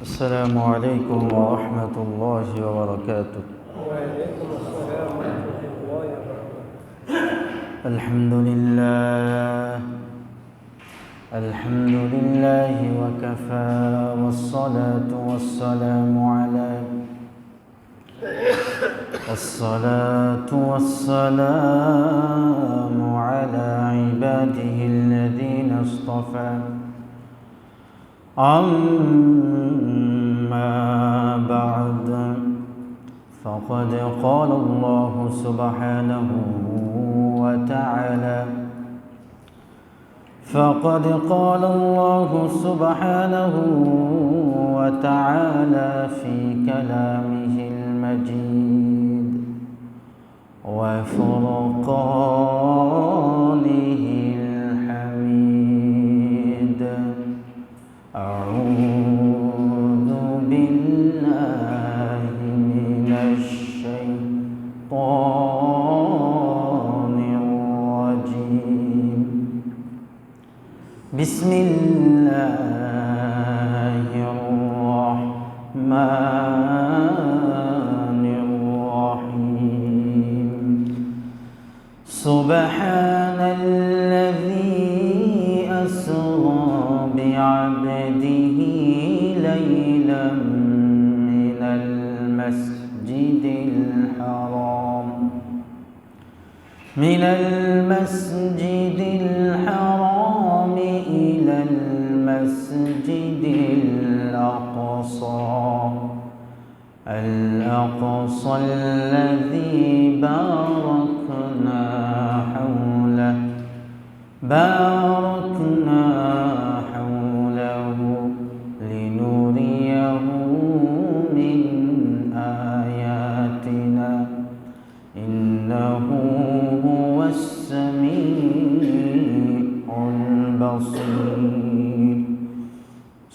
السلام عليكم ورحمة الله وبركاته. الحمد لله. الحمد لله وكفى والصلاة والسلام على الصلاة والسلام على عباده الذين اصطفى. أما بعد. فقد قال الله سبحانه وتعالى. فقد قال الله سبحانه وتعالى في كلامه المجيد. وفرقانه الحميد. أعوذ بعبده ليلا من المسجد الحرام. من المسجد الحرام إلى المسجد الأقصى. الأقصى الذي باركنا حوله. باركنا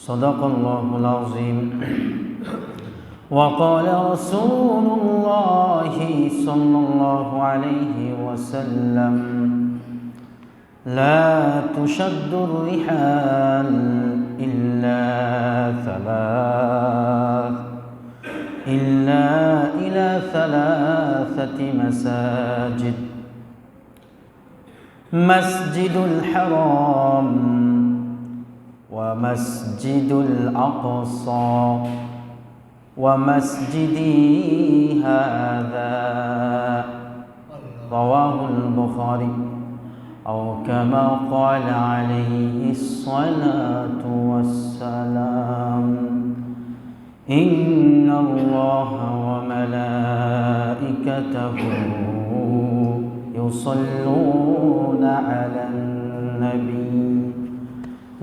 صدق الله العظيم وقال رسول الله صلى الله عليه وسلم لا تشد الرحال إلا ثلاث إلا إلى ثلاثة مساجد مسجد الحرام ومسجد الأقصى ومسجدي هذا. رواه البخاري. أو كما قال عليه الصلاة والسلام إن الله وملائكته يصلون على النبي.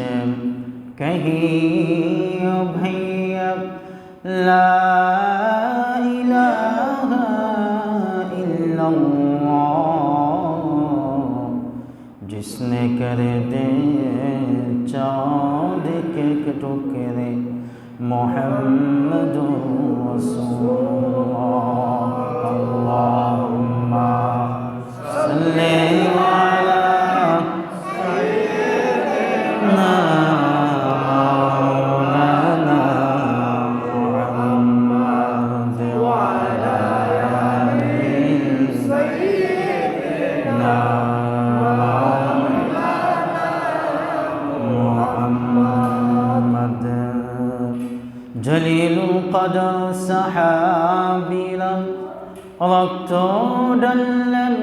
سے کہیں او لا الہ الا اللہ۔ جس نے کر دے چاند کے ٹکڑے، محمد رسول قد سحابلا ركتودا لن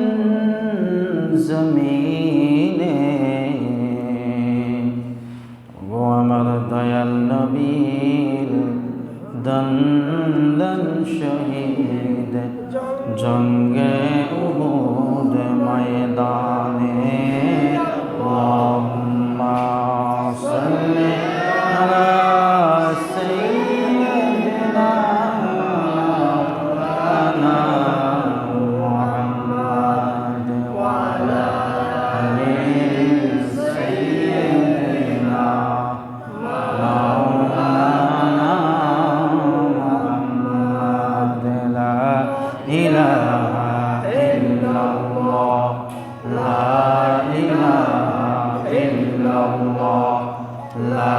زميني ومرضي النبيل دندن شهيد جنب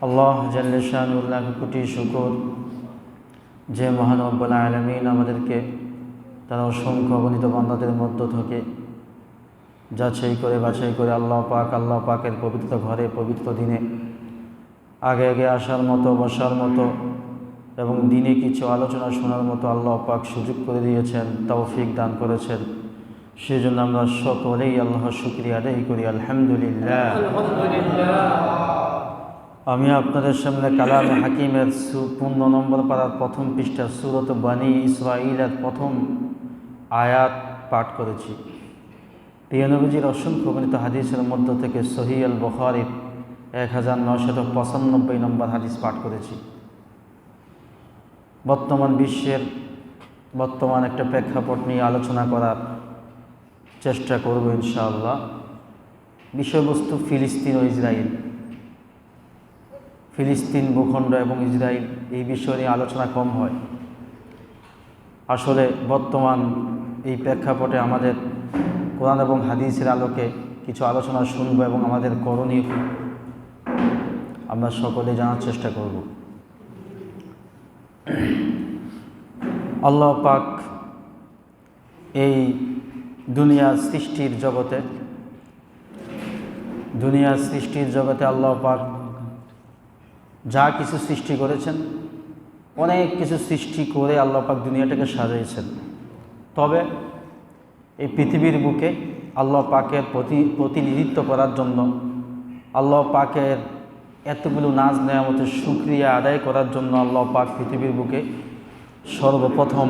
আল্লাহ জাল্লাহ কোটি শুকর। যে মহান আলমিন আমাদেরকে তারা অসংখ্য অগণিত বান্দাদের মধ্য থেকে যাচাই করে বাছাই করে আল্লাহ পাক, আল্লাহ পাকের পবিত্র ঘরে, পবিত্র দিনে আগে আগে আসার মতো, বসার মতো এবং দিনে কিছু আলোচনা শোনার মতো আল্লাহ পাক সুযোগ করে দিয়েছেন, তৌফিক দান করেছেন। সেই জন্য আমরা সকলেই আল্লাহ শুক্রিয়া আদায় করি। আলহামদুলিল্লাহ। আমি আপনাদের সামনে কালাম হাকিমের পনেরো নম্বর পাড়ার প্রথম পৃষ্ঠা, সুরত বানী ইসরাইলের প্রথম আয়াত পাঠ করেছি। প্রিয়নবীজির অসংখ্য গণিত হাদিসের মধ্য থেকে সহি আল এক হাজার নশত পঁচানব্বই নম্বর হাদিস পাঠ করেছি। বর্তমান বিশ্বের বর্তমান একটা প্রেক্ষাপট নিয়ে আলোচনা করার চেষ্টা করব ইনশাআল্লাহ। বিষয়বস্তু ফিলিস্তিন ও ইসরায়েল ফিলিস্তিন ভূখণ্ড এবং ইসরায়েল এই বিষয় নিয়ে আলোচনা কম হয়। আসলে বর্তমান এই প্রেক্ষাপটে আমাদের কোরআন এবং হাদিসের আলোকে কিছু আলোচনা শুনব এবং আমাদের করণীয় আমরা সকলে জানার চেষ্টা করব। আল্লাহ পাক এই দুনিয়া সৃষ্টির জগতে, দুনিয়া সৃষ্টির জগতে আল্লাহ পাক যা কিছু সৃষ্টি করেছেন অনেক কিছু সৃষ্টি করে আল্লাহ পাক দুনিয়াটাকে সাজাইছেন তবে এই পৃথিবীর বুকে আল্লাহ পাকের প্রতি প্রতিনিধিত্ব করার জন্য আল্লাহ পাকের এতগুলো নাজ নেয়ামতের সুক্রিয়া আদায় করার জন্য আল্লাহ পাক পৃথিবীর বুকে সর্বপ্রথম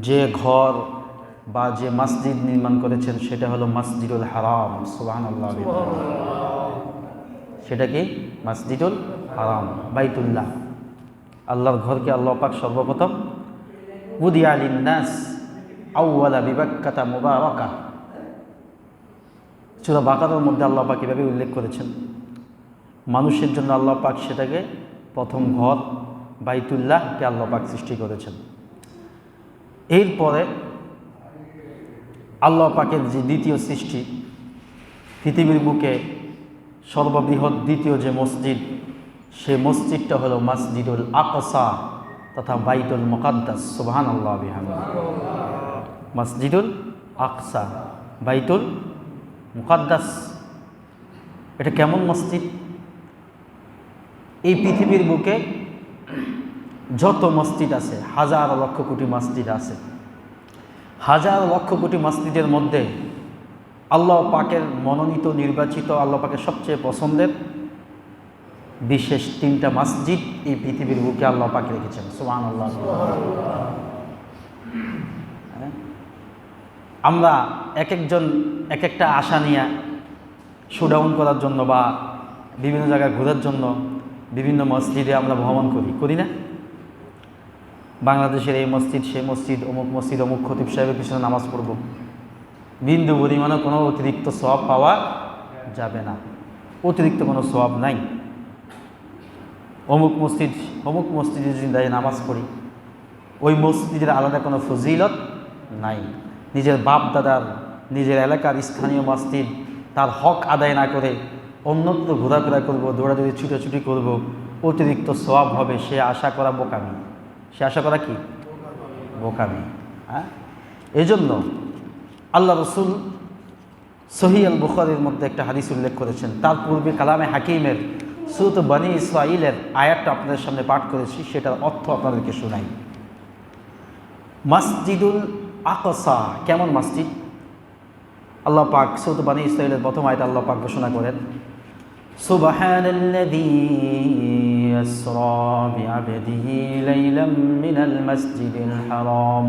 যে ঘর বা যে মসজিদ নির্মাণ করেছেন সেটা হলো মসজিদুল হারাম সুবাহ আল্লাহ সেটা কি? মসজিদুল হারাম, বাইতুল্লাহ। আল্লাহর ঘরকে আল্লাহ পাক সর্বপ্রথম উদি আলিন্নাস আউ্বালা বিবাক্কাতা মুবারকা। বাকারের মধ্যে আল্লাহ পাক এভাবে উল্লেখ করেছেন, মানুষের জন্য আল্লাহ পাক সেটাকে প্রথম ঘর বাইতুল্লাহকে আল্লাহ পাক সৃষ্টি করেছেন। এরপরে আল্লাহ পাকের যে দ্বিতীয় সৃষ্টি, পৃথিবীর বুকে সর্ববৃহৎ দ্বিতীয় যে মসজিদ সে মসজিদটা হলো মসজিদুল আকসা তথা বাইতুল মোকাদ্দাস সুবহান আল্লাহ বিহাম মসজিদুল আকসা, বাইতুল মুকাদ্দাস। এটা কেমন মসজিদ? এই পৃথিবীর বুকে যত মসজিদ আছে, হাজার লক্ষ কোটি মসজিদ আছে। হাজার লক্ষ কোটি মসজিদের মধ্যে আল্লাহ পাকের মনোনীত নির্বাচিত, আল্লাহ পাকের সবচেয়ে পছন্দের বিশেষ তিনটা মসজিদ এই পৃথিবীর বুকে আল্লাহ পাক রেখেছেন। সুহান আল্লাহ হ্যাঁ? আমরা এক একজন এক একটা আশা নিয়ে শোডাউন করার জন্য বা বিভিন্ন জায়গায় ঘোরার জন্য বিভিন্ন মসজিদে আমরা ভ্রমণ করি করি না? বাংলাদেশের এই মসজিদ সে মসজিদ, অমুক মসজিদ, অমুক খতিব সাহেবের পিছনে নামাজ পড়ব। বিন্দু পরিমাণে কোনো অতিরিক্ত সব পাওয়া যাবে না। অতিরিক্ত কোনো সব নাই। অমুক মসজিদ, অমুক মসজিদে যদি দাঁড়িয়ে নামাজ পড়ি, ওই মসজিদের আলাদা কোনো ফজিলত নাই। নিজের বাপ দাদার নিজের এলাকার স্থানীয় মসজিদ তার হক আদায় না করে অন্যত্র ঘোরাফেরা করব, দৌড়াদৌড়ি, ছুটোছুটি করব, অতিরিক্ত সওয়াব হবে, সে আশা করা বোকামি। সে আশা করা কি? বোকামি। হ্যাঁ? এই জন্য আল্লাহ রসুল সহি আল বুখারির মধ্যে একটা হাদিস উল্লেখ করেছেন। তার পূর্বে কালামে হাকিমের সুত বানি ইসরাইলের আয়াতটা আপনাদের সামনে পাঠ করেছি সেটার অর্থ আপনাদেরকে শোনাই মসজিদুল আকসা কেমন মসজিদ আল্লাহ পাক সুত বানি ইসরাইলের প্রথম আয়তা আল্লাহ পাক ঘোষণা করেন سبحان الذي أسرى بعبده ليلا من المسجد الحرام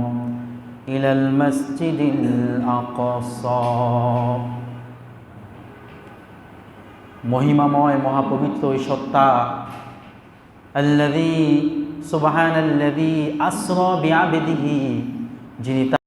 إلى المسجد الأقصى মহিমাময় মহাপবিত্র ওই সত্তা। আল্লাযী সুবহানাল্লাযী আসরা বিআবদিহি যিনি